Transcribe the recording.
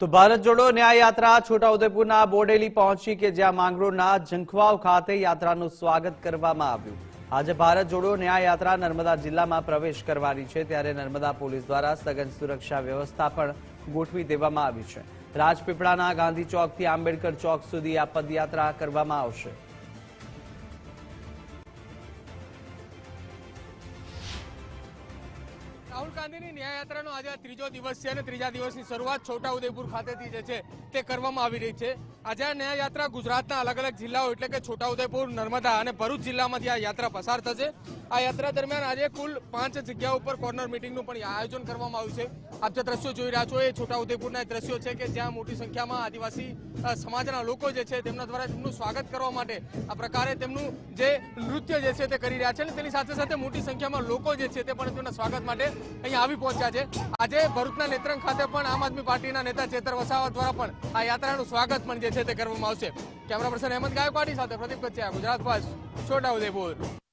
તો ભારત જોડો ન્યાય યાત્રા છોટાઉદેપુરના બોડેલી પહોંચી કે જ્યાં માંગરોળના ઝંખવાવ ખાતે યાત્રાનું સ્વાગત કરવામાં આવ્યું. આજે ભારત જોડો ન્યાય યાત્રા નર્મદા જિલ્લામાં પ્રવેશ કરવાની છે, ત્યારે નર્મદા પોલીસ દ્વારા સઘન સુરક્ષા વ્યવસ્થા પણ ગોઠવી દેવામાં આવી છે. રાજપીપળાના ગાંધી ચોકથી આંબેડકર ચોક સુધી આ પદયાત્રા કરવામાં આવશે. રાહુલ ગાંધીની ન્યાય યાત્રાનો આજે ત્રીજો દિવસ છે અને ત્રીજા દિવસની શરૂઆત છોટાઉદેપુર ખાતેથી જે છે તે કરવામાં આવી રહી છે. આજે ન્યાય યાત્રા ગુજરાતના અલગ અલગ જિલ્લાઓ એટલે કે છોટાઉદેપુર, નર્મદા અને ભરૂચ જિલ્લામાંથી આ યાત્રા પસાર થશે. આ યાત્રા દરમિયાન આજે કુલ પાંચ જગ્યા ઉપર કોર્નર મિટિંગનું પણ આયોજન કરવામાં આવ્યું છે. આપ જે દ્રશ્યો જોઈ રહ્યા છો એ છોટાઉદેપુરના દ્રશ્યો છે કે જ્યાં મોટી સંખ્યામાં આદિવાસી સમાજના લોકો જે છે તેમના દ્વારા તેમનું સ્વાગત કરવા માટે આ પ્રકારે તેમનું જે નૃત્ય જે છે તે કરી રહ્યા છે અને તેની સાથે સાથે મોટી સંખ્યામાં લોકો જે છે તે પણ તેમના સ્વાગત માટે અહીંયા આવી પહોંચ્યા છે. આજે ભરૂચના નેત્રંગ ખાતે પણ આમ આદમી પાર્ટીના નેતા ચેતર વસાવા દ્વારા પણ આ યાત્રાનું સ્વાગત પણ જે છે તે કરવામાં આવશે. કેમેરા પર્સન હેમંત ગાયકવાડી સાથે પ્રદીપ કચ્યા ગુજરાત છોટા છોટાઉદેપુર